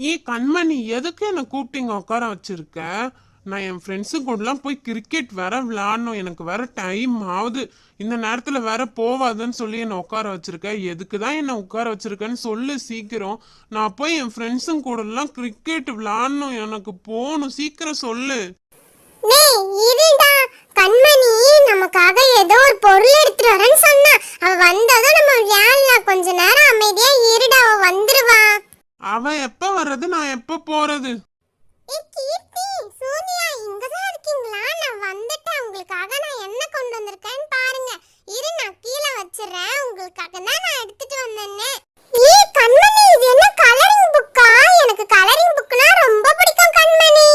ஏ கண்மணி எதுக்கு என்னை கூப்பிட்டீங்க உட்கார வச்சிருக்க? நான் என் ஃப்ரெண்ட்ஸு கூடலாம் போய் கிரிக்கெட் வேற விளாடணும் எனக்கு வேற டைம் ஆகுது. இந்த நேரத்தில் வேற போவாதுன்னு சொல்லி என்னை உட்கார வச்சிருக்க. எதுக்கு தான் என்னை உட்கார வச்சிருக்கேன்னு சொல்லு சீக்கிரம். நான் போய் என் ஃப்ரெண்ட்ஸும் கூடலாம் கிரிக்கெட் விளாடணும் எனக்கு போகணும். சீக்கிரம் சொல்லு. கண்மணி நமக்காக ஏதோ ஒரு பொருள் எடுத்துட்டு வரேன்னு சொன்னா. அவ நம்ம விளையாடலாம். கொஞ்ச நேரம் அமைதியா இருடா. அவ வந்துருவா. அவ எப்ப வர்றது நான் எப்ப போறது? கீர்த்தி சூர்யா இங்க தான் இருக்கீங்களா? நான் வந்துட்டேன். உங்களுக்காக நான் என்ன கொண்டு வந்திருக்கேன்னு பாருங்க. இரு நான் கீழே வச்சிடுறேன். உங்களுக்காக தான் நான் எடுத்துட்டு வந்தேனே ஏ கண்மணி இது என்ன கலரிங் புக்கா எனக்கு கலரிங் புக்னா ரொம்ப பிடிக்கும் கண்மணி.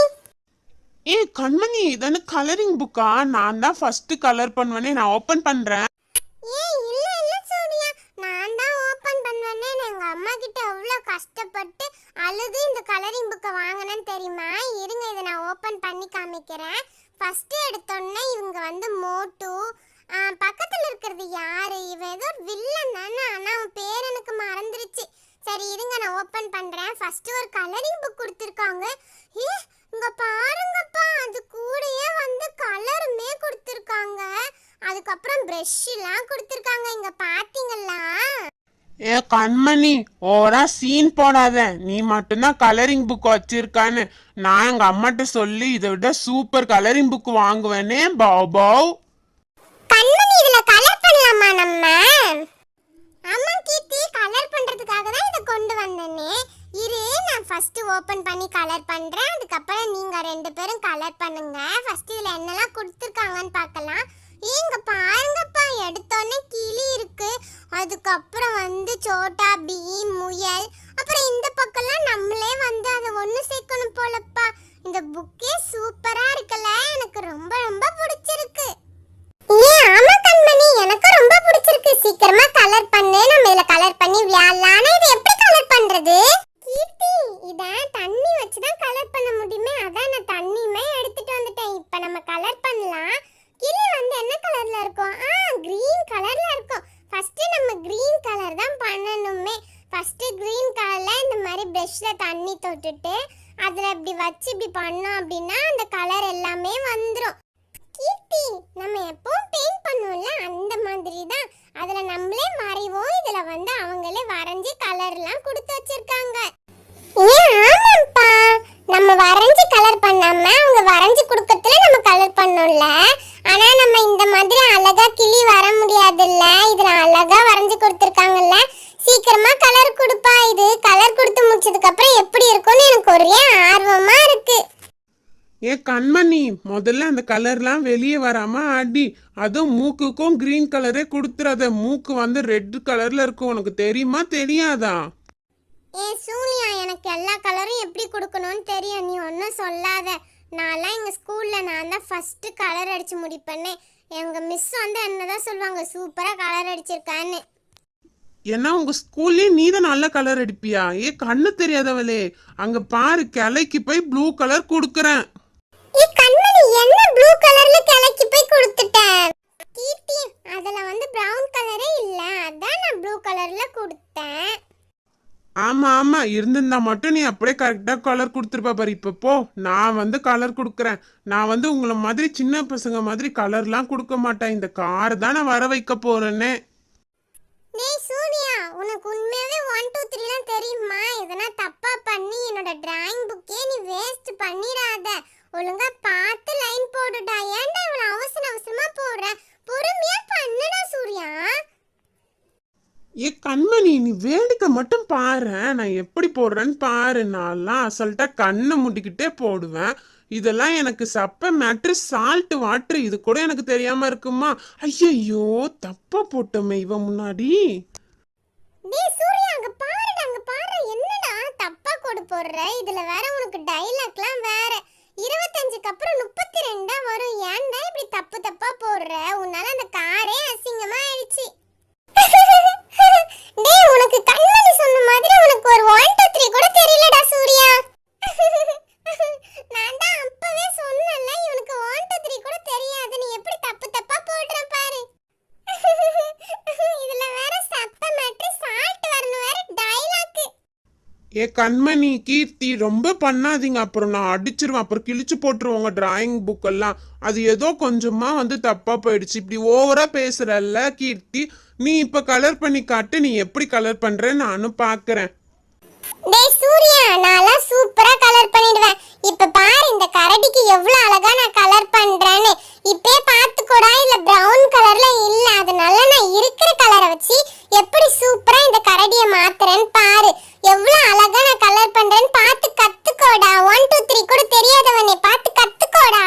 ஏ கண்மணி இதென்ன கலரிங் புக்கா நான் தான் ஃபர்ஸ்ட் கலர் பண்ணுவேனே நான் ஓபன் பண்றேன். கஷ்டப்பட்டு அழுது இந்த கலரிங் புக்கை வாங்கினேன்னு தெரியுமா? இருங்க இதை நான் ஓப்பன் பண்ணி காமிக்கிறேன். ஃபஸ்ட்டு எடுத்தோன்னே இவங்க வந்து மோட்டு. பக்கத்தில் இருக்கிறது யாரு? இவன் ஏதோ வில்லன் தானே. ஆனால் அவன் பேர் எனக்கு மறந்துருச்சு. சரி இருங்க நான் ஓப்பன் பண்ணுறேன் ஃபஸ்ட்டு ஒரு கலரிங் புக் கொடுத்துருக்காங்க. ஏ இங்கே பாருங்கப்பா. அது கூடயே வந்து கலருமே கொடுத்துருக்காங்க. அதுக்கப்புறம் ப்ரெஷ்ஷெலாம் கொடுத்துருக்காங்க. இங்கே பார்த்தீங்களா ஏ கண்மணி ஓரா சீன் போடாத. நீ மட்டும்தான் கலரிங் புக் வச்சிருக்கான்னு. நான் எங்க அம்மாட்ட சொல்லி இதை விட சூப்பர் கலரிங் புக் வாங்குவேனே பாவ் பாவ். கண்மணி இதுல கலர் பண்ணலாமா நம்ம? அம்மா கீர்த்தி கலர் பண்றதுக்காக தான் இத கொண்டு வந்தேனே. இரு நான் ஃபர்ஸ்ட் ஓபன் பண்ணி கலர் பண்றேன் அதுக்கப்புறம் நீங்க ரெண்டு பேரும் கலர் பண்ணுங்க ஃபர்ஸ்ட் இதுல என்னெல்லாம் கொடுத்துருக்காங்கன்னு பார்க்கலாம் ஏங்க பாருங்கப்பா எடுத்தோன்னே கிளி இருக்கு அதுக்கப்புறம் வந்து சோட்டா பீம் முயல். அப்புறம் இந்த பக்கம்லாம் நம்மளே வந்து அதை ஒன்று சேர்க்கணும் போலப்பா. இந்த புக்கே சூப்பரா இருக்குல்ல. எனக்கு ரொம்ப ரொம்ப பிடிச்சிருக்கு. ஏன் ஆமா கண்மணி. எனக்கு ரொம்ப பிடிச்சிருக்கு. சீக்கிரமா கலர் பண்ணு. நம்ம இதுல கலர் பண்ணி விளையாடலாம் ஆனா இது எப்படி கலர் பண்றது கீர்த்தி இத தண்ணி வச்சு தான் கலர் பண்ண முடியுமே அதான் நான் தண்ணியுமே எடுத்துட்டு வந்துட்டேன் இப்போ நம்ம கலர் பண்ணலாம் கிளி வந்து என்ன கலர்ல இருக்கும் ஆ கிரீன் கலர்ல இருக்கும் ஃபர்ஸ்ட் நம்ம கிரீன் கலர் தான் பண்ணணுமே ஃபஸ்ட்டு க்ரீன் கலரில் இந்த மாதிரி பிரஷ்ல தண்ணி தொட்டுட்டு அதில் இப்படி வச்சு இப்படி பண்ணோம் அப்படின்னா அந்த கலர் எல்லாமே வந்துடும் கீர்த்தி நம்ம எப்பவும் பெயிண்ட் பண்ணுவோம்ல அந்த மாதிரி தான் அதில் நம்மளே மறைவோம் இதில் வந்து அவங்களே வரைஞ்சி கலர்லாம் கொடுத்து வச்சிருக்காங்க. ஏன்? ஆமாப்பா. நம்ம வரைஞ்சி கலர் பண்ணாம அவங்க வரைஞ்சி கொடுக்கறதுல நம்ம கலர் பண்ணோம்ல. ஆனா நம்ம இந்த மாதிரி அழகா கிளி வர முடியாதுல்ல. இதுல அழகா வரைஞ்சி கொடுத்துருக்காங்கல்ல. சீக்கிரமா கலர் கொடுப்பா. இது கலர் கொடுத்து முடிச்சதுக்கு அப்புறம் எப்படி இருக்கும்னு எனக்கு ஒரே ஆர்வமா இருக்கு. ஏ கண்மணி முதல்ல அந்த கலர்லாம் வெளியே வராம அடி. அதுவும் மூக்குக்கும் கிரீன் கலரே கொடுத்துறாத. மூக்கு வந்து ரெட் கலர்ல இருக்கும். உனக்கு தெரியுமா தெரியாதா? ஏ சூனியா எனக்கு எல்லா கலரும் எப்படி கொடுக்கணும்னு தெரியும். நீ ஒன்றும் சொல்லாத. நான்லாம் எங்கள் ஸ்கூலில் நான் தான் ஃபஸ்ட்டு கலர் அடித்து முடிப்பேனே எங்கள் மிஸ் வந்து என்ன தான் சொல்லுவாங்க சூப்பராக கலர் அடிச்சிருக்கான்னு. ஏன்னா உங்க ஸ்கூல்லயே நீ தான் நல்ல கலர் அடிப்பியா? ஏ கண்ணு தெரியாதவளே. அங்க பாரு கிளைக்கு போய் ப்ளூ கலர் கொடுக்கறேன். ஏ கண்மணி என்ன ப்ளூ கலர்ல கிளக்கி போய் கொடுத்துட்டேன் கீர்த்தி அதுல வந்து பிரவுன் கலரே இல்ல. அதான் நான் ப்ளூ கலர்ல கொடுத்தேன். ஆமா ஆமா. இருந்திருந்தா மட்டும் நீ அப்படியே கரெக்டா கலர் கொடுத்துருப்பா பாரு. இப்ப போ. நான் வந்து கலர் கொடுக்குறேன். நான் வந்து உங்களை மாதிரி சின்ன பசங்க மாதிரி கலர்லாம் கொடுக்க மாட்டேன். இந்த கார் தான் நான் வர வைக்க போறேன்னே. உனக்கு உண்மையாவே ஒன் டூ த்ரீலாம் தெரியுமா? எதனா தப்பா பண்ணி என்னோட டிராயிங் புக்கே நீ வேஸ்ட் பண்ணிடாத. ஒழுங்கா பார்த்து லைன் போடுடா. ஏன்டா இவ்வளவு அவசர அவசரமா போடுற? பொறுமையா பண்ணுடா சூர்யா. ஏ கண்மணி நீ வேடிக்கை மட்டும் பாரு. நான் எப்படி போடுறேன்னு பாரு. நான்லாம் அசல்ட்டா கண்ணை மூடிக்கிட்டே போடுவேன். இதெல்லாம் எனக்கு சப்ப மேட்ரு சால்ட் வாட்ரு இது கூட எனக்கு தெரியாம இருக்குமா? ஐயையோ தப்பா போட்டோமே இவன் முன்னாடி. போடுற? இதுல வேற உனக்கு டைலாக்லாம் வேற. இருபத்தஞ்சுக்கு அப்புறம் முப்பத்தி ரெண்டா வரும். ஏன்டா இப்படி தப்பு தப்பா போடுற? உன்னால அந்த காரே அசிங்கமா ஆயிடுச்சு டேய் உனக்கு கண்மணி சொன்ன மாதிரி உனக்கு ஒரு ஒன் டூ த்ரீ கூட தெரியலடா சூர்யா நான் தான் அப்பவே சொன்னேன்ல இவனுக்கு ஒன் டூ த்ரீ கூட தெரியாது நீ எப்படி தப்பு தப்பா போடுற பாரு இதுல வேற சப்ப மேட்ரு சால்ட் வரணும் வேற டைலாக் ஏ கண்மணி கீர்த்தி ரொம்ப பண்ணாதீங்க. அப்புறம் நான் அடிச்சிருவேன். அப்புறம் கிழிச்சு போட்டுருவோங்க டிராயிங் புக்கெல்லாம் அது ஏதோ கொஞ்சமாக வந்து தப்பாக போயிடுச்சு. இப்படி ஓவராக பேசுகிறல்ல கீர்த்தி. நீ இப்போ கலர் பண்ணி காட்டு. நீ எப்படி கலர் பண்ற நானும் பார்க்குறேன் டேய் சூர்யா நான்லாம் சூப்பரா கலர் பண்ணிடுவேன். இப்ப பாரு இந்த கரடிக்கு எவ்வளவு அழகா நான் கலர் பண்றேன்னு. இப்பே பாத்துக்கூடா இல்ல பிரவுன் கலர்ல இல்ல. அதனால நான் இருக்கிற கலரை வச்சு எப்படி சூப்பரா இந்த கரடியை மாத்துறேன்னு பாரு. எவ்வளவு அழகா நான் கலர் பண்றேன்னு பார்த்து கத்துக்கோடா. ஒன் டூ த்ரீ கூட தெரியாதவனே பார்த்து கத்துக்கோடா.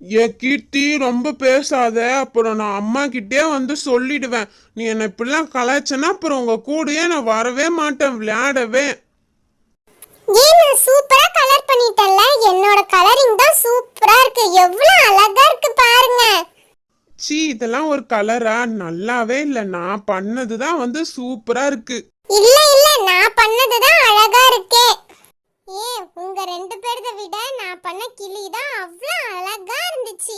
ஏ கீர்த்தி ரொம்ப பேசாத. அப்புறம் நான் அம்மா கிட்டே வந்து சொல்லிடுவேன். நீ என்னை இப்படிலாம் கலாய்ச்சனா அப்புறம் உங்க கூடயே நான் வரவே மாட்டேன் விளையாடவே ஏன் நான் சூப்பரா கலர் பண்ணிட்டேன்ல என்னோட கலரிங் தான் சூப்பரா இருக்கு எவ்வளவு அழகா இருக்கு பாருங்க சீ இதெல்லாம் ஒரு கலரா? நல்லாவே இல்லை. நான் பண்ணது தான் வந்து சூப்பரா இருக்கு. இல்ல இல்ல. நான் பண்ணதுதான் அழகா இருக்கே. ஏ உங்க ரெண்டு பேரத விட நான் பண்ண கிளி தான் அவ்வளவு அழகா இருந்துச்சு.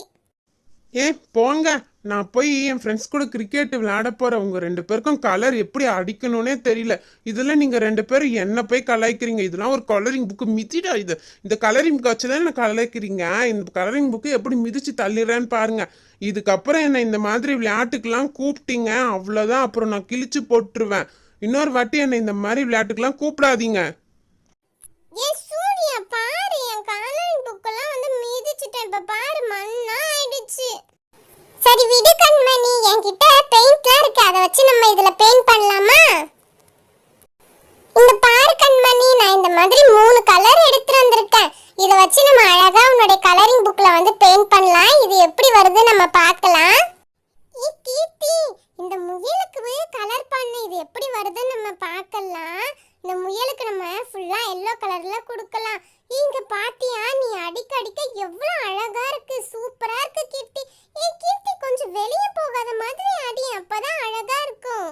ஏ போங்க. நான் போய் என் ஃப்ரெண்ட்ஸ் கூட கிரிக்கெட் விளையாட போகிறவங்க உங்க ரெண்டு பேருக்கும் கலர் எப்படி அடிக்கணும்னே தெரியல. இதில் நீங்கள் ரெண்டு பேரும் என்ன போய் கலாய்க்கிறீங்க? இதெல்லாம் ஒரு கலரிங் புக்கு மிதிடா இது. இந்த கலரிங் புக் வச்சு தான் கலாய்க்கிறீங்க? இந்த கலரிங் புக்கு எப்படி மிதிச்சு தள்ளிடுறேன்னு பாருங்கள் இதுக்கப்புறம் என்னை இந்த மாதிரி விளையாட்டுக்கெல்லாம் கூப்பிட்டீங்க. அவ்வளோதான் அப்புறம் நான் கிழிச்சு போட்டுருவேன். இன்னொரு வாட்டி என்னை இந்த மாதிரி விளையாட்டுக்கெல்லாம் கூப்பிடாதீங்க. பாரு. என் கலரிங் புக்கெல்லாம் வந்து மிதிச்சுட்டேன். இப்போ பாரு மண்ணா போச்சு. சரி விடு கண்மணி என்கிட்ட பெயிண்ட்லாம் இருக்கு. அதை வச்சு நம்ம இதுல பெயிண்ட் பண்ணலாமா? இந்த பாரு கண்மணி நான் இந்த மாதிரி மூணு கலர் எடுத்துட்டு வந்திருக்கேன். இதை வச்சு நம்ம அழகா உன்னுடைய கலரிங் புக்ல வந்து பெயிண்ட் பண்ணலாம். இது எப்படி வருது நம்ம பார்க்கலாம். இந்த முயலுக்கு கலர் பண்ண. இது எப்படி வருதுன்னு நம்ம பார்க்கலாம். இந்த முயலுக்கு நம்ம ஃபுல்லா எல்லோ கலர்ல கொடுக்கலாம். இங்க பாத்தியா நீ அடிக்க அடிக்க எவ்வளவு அழகா இருக்கு சூப்பரா இருக்கு கீர்த்தி. ஏ கீர்த்தி கொஞ்சம் வெளியே போகாத மாதிரி அடி அப்பதான் அழகா இருக்கும்.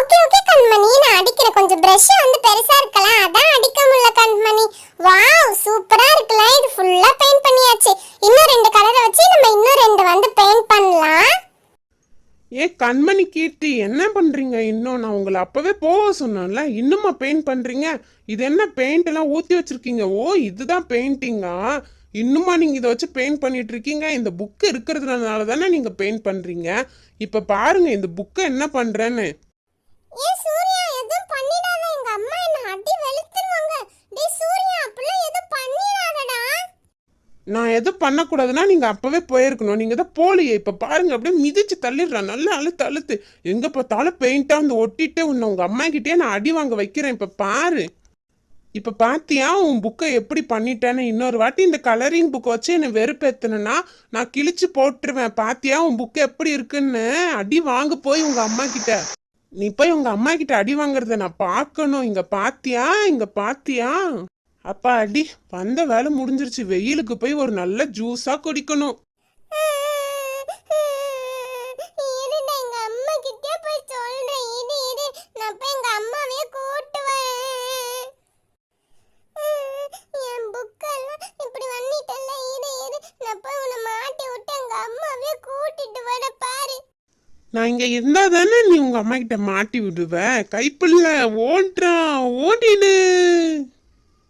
ஓகே ஓகே கண்மணி. நான் அடிக்கிற கொஞ்சம் பிரஷ் வந்து பெருசா இருக்கலாம். அதான் அடிக்க முடியல கண்மணி. வாவ் சூப்பரா இருக்கலாம் இது ஃபுல்லா பெயிண்ட் பண்ணியாச்சு. இன்னும் ரெண்டு கலரை வச்சு நம்ம இன்னும் ரெண்டு வந்து பெயிண்ட் பண்ணலாம். ஏ கண்மணி கீர்த்தி என்ன பண்ணுறீங்க இன்னும் நான் உங்களை அப்போவே போக சொன்னேன்ல. இன்னுமா பெயிண்ட் பண்ணுறீங்க இது என்ன பெயிண்ட் எல்லாம் வச்சுருக்கீங்க? ஓ இதுதான் பெயிண்டிங்கா இன்னுமா நீங்கள் இதை வச்சு பெயிண்ட் பண்ணிட்டு இருக்கீங்க? இந்த புக்கு இருக்கிறதுனால தானே நீங்கள் பெயிண்ட் பண்ணுறீங்க இப்போ பாருங்க இந்த புக்கை என்ன பண்ணுறேன்னு ஏ சூர்யா எதுவும் பண்ணிடாத எங்க அம்மா என்ன அடி வெளுத்துருவாங்க டேய் சூர்யா அப்படிலாம் எதுவும் பண்ணிடாதடா நான் எதுவும் பண்ணக்கூடாதுன்னா நீங்கள் அப்போவே போயிருக்கணும். நீங்கள் தான் போலியே இப்போ பாருங்கள் அப்படியே மிதிச்சு தள்ளிடுறேன். நல்லா அழுத்து அழுத்து எங்கே பார்த்தாலும் பெயிண்ட்டாக வந்து ஒட்டிட்டு உன்னை உங்கள் அம்மாக்கிட்டே நான் அடி வாங்க வைக்கிறேன். இப்போ பாரு. இப்போ பார்த்தியா உன் புக்கை எப்படி பண்ணிட்டேன்னு? இன்னொரு வாட்டி இந்த கலரிங் புக்கை வச்சு என்னை வெறுப்பேத்தனா நான் கிழிச்சு போட்டுருவேன். பார்த்தியா உன் புக்கு எப்படி இருக்குன்னு? அடி வாங்க போய் உங்கள் அம்மா கிட்ட. நீ போய் உங்கள் அம்மா கிட்ட அடி வாங்குறத நான் பார்க்கணும். இங்கே பார்த்தியா இங்கே பார்த்தியா அப்பா அடி வந்த வேலை முடிஞ்சிருச்சு. வெயிலுக்கு போய் ஒரு நல்ல ஜூஸா குடிக்கணும். நான் இங்க இருந்தா தானே நீ உங்க அம்மா கிட்ட மாட்டி விடுவ? கைப்புள்ள ஓடுறா ஓடிடு